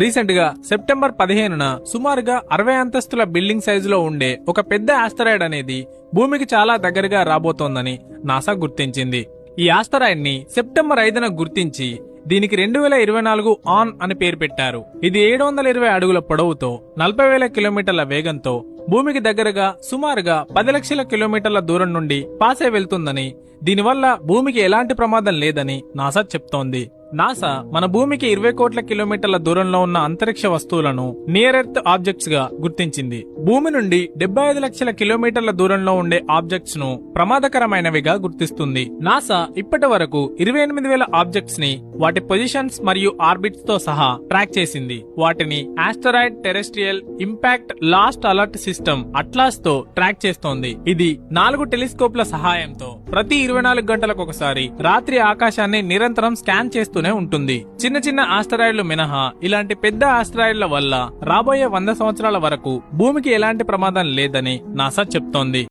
రీసెంట్గా సెప్టెంబర్ పదిహేనున సుమారుగా అరవై అంతస్తుల బిల్డింగ్ సైజులో ఉండే ఒక పెద్ద ఆస్టరాయిడ్ అనేది భూమికి చాలా దగ్గరగా రాబోతోందని నాసా గుర్తించింది. ఈ ఆస్టరాయిడ్ని సెప్టెంబర్ ఐదున గుర్తించి దీనికి రెండు వేల ఇరవై నాలుగు ఆన్ అని పేరు పెట్టారు. ఇది ఏడు వందల ఇరవై అడుగుల పొడవుతో నలభై వేల కిలోమీటర్ల వేగంతో భూమికి దగ్గరగా సుమారుగా పది లక్షల కిలోమీటర్ల దూరం నుండి పాసే వెళ్తుందని దీనివల్ల భూమికి ఎలాంటి ప్రమాదం లేదని నాసా చెప్తోంది. నాసా మన భూమికి ఇరవై కోట్ల కిలోమీటర్ల దూరంలో ఉన్న అంతరిక్ష వస్తువులను నియర్ ఎర్త్ ఆబ్జెక్ట్స్గా గుర్తించింది. భూమి నుండి డెబ్బై ఐదు లక్షల కిలోమీటర్ల దూరంలో ఉండే ఆబ్జెక్ట్స్ను ప్రమాదకరమైనవిగా గుర్తిస్తుంది. నాసా ఇప్పటి వరకు ఇరవై ఎనిమిది వేల ఆబ్జెక్ట్స్ని వాటి పొజిషన్స్ మరియు ఆర్బిట్స్తో సహా ట్రాక్ చేసింది. వాటిని asteroid terrestrial impact last alert system అట్లాస్తో track చేస్తోంది. ఇది నాలుగు టెలిస్కోప్ల సహాయంతో ప్రతి ఇరవై నాలుగు గంటలకు ఒకసారి రాత్రి ఆకాశాన్ని నిరంతరం స్కాన్ చేస్తూనే ఉంటుంది. చిన్న చిన్న ఆస్టరాయిడ్లు మినహా ఇలాంటి పెద్ద ఆస్టరాయిడ్ల వల్ల రాబోయే వంద సంవత్సరాల వరకు భూమికి ఎలాంటి ప్రమాదం లేదని నాసా చెప్తోంది.